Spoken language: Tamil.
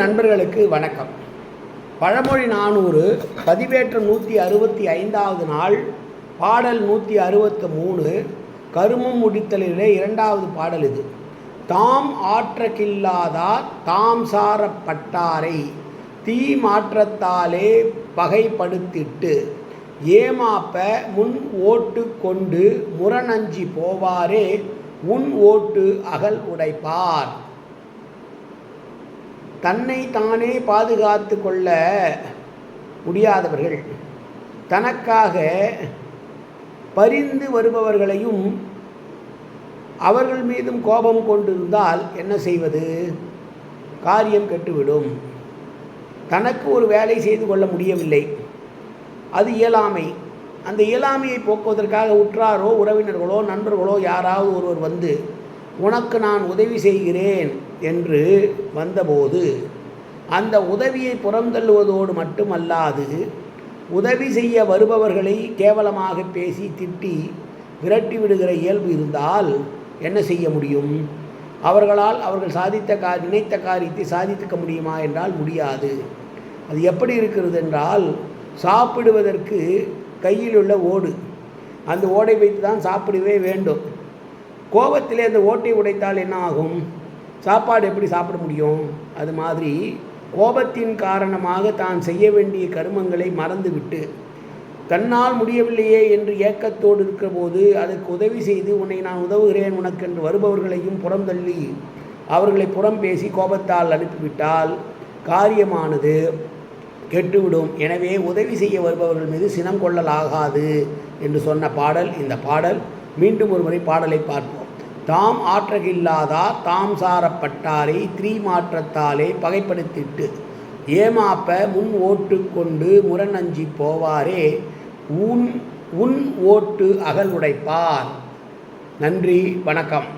நண்பர்களுக்கு வணக்கம். பழமொழி நானூறு பதிவேற்றம் நூற்றி அறுபத்தி ஐந்தாவது நாள் பாடல் நூற்றி அறுபத்து மூணு கருமம் முடித்தலிலே இரண்டாவது பாடல் இது. தாம் ஆற்றக்கில்லாதா தாம் சாரப்பட்டாரை தீ மாற்றத்தாலே பகைப்படுத்திட்டு ஏமாப்ப முன் ஓட்டு கொண்டு முரணஞ்சி போவாரே உன் ஓட்டு அகல் உடைப்பார். தன்னை தானே பாதுகாத்து கொள்ள முடியாதவர்கள். தனக்காக பரிந்து வருபவர்களையும் அவர்கள் மீதும் கோபம் கொண்டிருந்தால் என்ன செய்வது? காரியம் கெட்டுவிடும். தனக்கு ஒரு வேலை செய்து கொள்ள முடியவில்லை. அது இயலாமை. அந்த இயலாமையை போக்குவதற்காக உற்றாரோ உறவினர்களோ நண்பர்களோ யாராவது ஒருவர் வந்து உனக்கு நான் உதவி செய்கிறேன் என்று வந்தபோது அந்த உதவியை புறந்தள்ளுவதோடு மட்டுமல்லாது உதவி செய்ய வருபவர்களை கேவலமாக பேசி திட்டி விரட்டி விடுகிற இயல்பு இருந்தால் என்ன செய்ய முடியும்? அவர்களால் அவர்கள் சாதித்த கா நினைத்த காரியத்தை சாதித்துக்க முடியுமா என்றால் முடியாது. அது எப்படி இருக்கிறது என்றால் சாப்பிடுவதற்கு கையில் உள்ள ஓடு. அந்த ஓடை வைத்து தான் சாப்பிடவே வேண்டும். கோபத்திலே அந்த ஓட்டை உடைத்தால் என்ன ஆகும்? சாப்பாடு எப்படி சாப்பிட முடியும்? அது மாதிரி கோபத்தின் காரணமாக தான் செய்ய வேண்டிய கருமங்களை மறந்துவிட்டு தன்னால் முடியவில்லையே என்று ஏக்கத்தோடு இருக்கிற போது அதற்கு உதவி செய்து உன்னை நான் உதவுகிறேன் உனக்கென்று வருபவர்களையும் புறம் தள்ளி அவர்களை புறம் பேசி கோபத்தால் அனுப்பிவிட்டால் காரியமானது கெட்டுவிடும். எனவே உதவி செய்ய வருபவர்கள் மீது சினம் கொள்ளலாகாது என்று சொன்ன பாடல் இந்த பாடல் மீண்டும் ஒரு முறை பாடலை பார்ப்போம். தாம் ஆற்றகில்லாதா தாம் சாரப்பட்டாரை த்ரீ மாற்றத்தாலே பகைப்படுத்திட்டு ஏமாப்ப முன் ஓட்டு கொண்டு முரணஞ்சி போவாரே உன் உன் ஓட்டு அகல் உடைப்பார். நன்றி வணக்கம்.